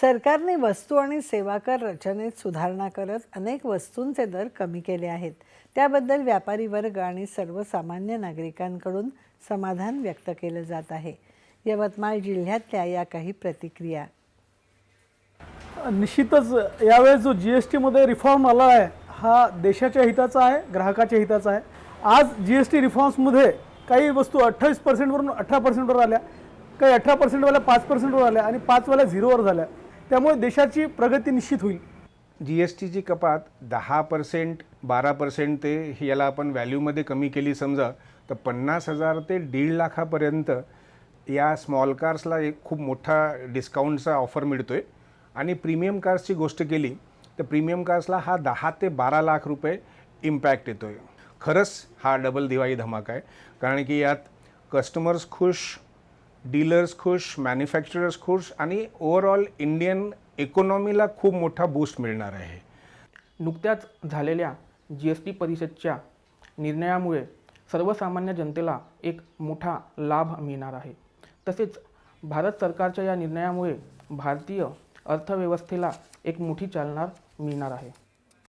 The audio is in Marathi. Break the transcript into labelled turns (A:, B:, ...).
A: सरकारने वस्तू आणि सेवा कर रचनेत सुधारणा करत अनेक वस्तूंचे दर कमी केले आहेत. त्याबद्दल व्यापारी वर्ग आणि सर्वसामान्य नागरिकांकडून समाधान व्यक्त केलं जात आहे. यवतमाळ जिल्ह्यातल्या या काही प्रतिक्रिया.
B: निश्चितच यावेळेस जो जी एस टीमध्ये रिफॉर्म आला आहे हा देशाच्या हिताचा आहे ग्राहकाच्या हिताचा आहे. आज जी एस टी रिफॉर्म्समध्ये काही वस्तू अठ्ठावीस पर्सेंटवरून अठरा पर्सेंटवर आल्या काही अठरा पर्सेंटवाल्या पाच पर्सेंटवर आल्या आणि पाचवाल्या झिरोवर झाल्या. त्यामुळे देशाची प्रगती निश्चित होईल.
C: जी एस टीची कपात दहा पर्सेंट बारा पर्सेंट ते याला आपण व्हॅल्यूमध्ये कमी केली समजा तर पन्नास हजार ते दीड लाखापर्यंत या स्मॉल कार्सला एक खूप मोठा डिस्काउंटचा ऑफर मिळतो आहे आणि प्रीमियम कार्सची गोष्ट केली तर प्रीमियम कार्सला हा दहा ते बारा लाख रुपये इम्पॅक्ट येतो आहे खरंच हा डबल दिवाळी धमाका आहे. कारण की यात कस्टमर्स खुश डीलर्स खुश मॅन्युफॅक्चरर्स खुश आणि ओव्हरऑल इंडियन इकॉनॉमीला खूप मोठा बूस्ट मिळणार आहे.
D: नुकत्याच झालेल्या जी एस टी परिषदच्या निर्णयामुळे सर्वसामान्य जनतेला एक मोठा लाभ मिळणार आहे. तसेच भारत सरकारच्या या निर्णयामुळे भारतीय अर्थव्यवस्थेला एक मोठी चालना मिळणार आहे.